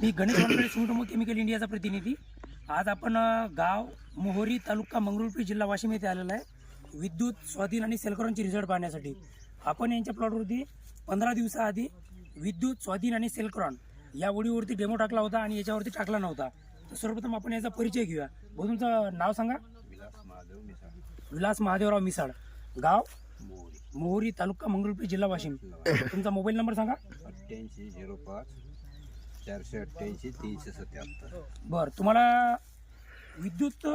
मी Ganesh Wankhede सुमटोमो chemical इंडियाचा प्रतिनिधी. आज आपण गाव मोहोरी तालुका मंगरुळपीर जिल्हा वाशिम येथे आलेला आहे. विद्युत स्वाधीन आणि सेलकरांचे रिझल्ट पाहण्यासाठी. आपण यांच्या प्लॉटवरती पंधरा दिवसाआधी विद्युत स्वाधीन आणि सेलक्रॉन या ओळीवरती डेमो टाकला होता आणि याच्यावरती टाकला नव्हता. तर सर्वप्रथम आपण याचा परिचय घेऊया. भाऊ तुमचं नाव सांगा. विलास महादेव मिसाळ. विलास महादेवराव मिसाळ. गाव? मोहोरी तालुका मंगरुळपीर जिल्हा वाशिम. तुमचा मोबाईल नंबर सांगा. अठ्ठ्याऐंशी झिरो पाच चारशे अठ्ठ्याऐंशी तीनशे सत्याहत्तर. बरं तुम्हाला विद्युत अ,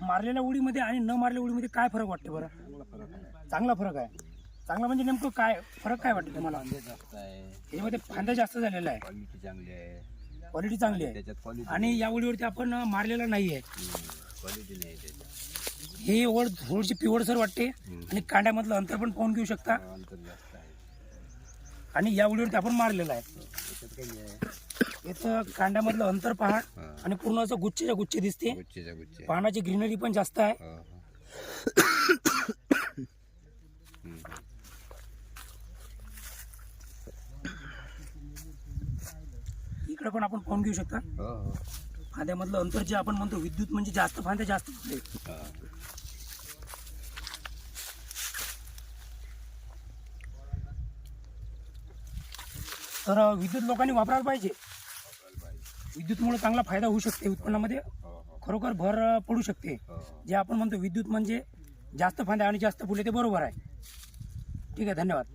मारलेल्या उडीमध्ये आणि न मारलेल्या उडीमध्ये काय फरक वाटते बरं? चांगला फरक आहे. चांगला फरक आहे. चांगला म्हणजे नेमकं काय फरक काय वाटतं तुम्हाला? कांदे जास्त आहे. याच्यामध्ये फांदा जास्त झालेला आहे क्वालिटी चांगली आहे. क्वालिटी चांगली आहे. त्याच्यात क्वालिटी आणि या उडीवरती आपण अ, मारलेला नाही आहे. क्वालिटी नाही त्याच्यात. ही ओढ थोडीशी पिवळसर वाटते आणि कांड्यामधलं अंतर पण पाहून घेऊ शकता. अंतर जास्त आहे. आणि या उडीवरती आपण मारलेला आहे. त्याच्यात काही आहे. याचं कांड्यामधलं अंतर पहा. आणि पूर्ण असं गुच्छेच्या गुच्छे दिसते गुच्छेच्या गुच्छे पानाची ग्रीनरी पण जास्त आहे हो, हो. इकडे पण आपण पाहून घेऊ शकता हो हो फांद्यामधलं अंतर जे आपण म्हणतो विद्युत म्हणजे जास्त फांद्या जास्त फुटले हा. तर विद्युत लोकांनी वापरायला पाहिजे विद्युतमुळे चांगला फायदा होऊ शकते उत्पन्नामध्ये खरोखर भर पडू शकते. जे आपण म्हणतो विद्युत म्हणजे जास्त फायदा आणि जास्त फुले ते बरोबर आहे. ठीक आहे धन्यवाद.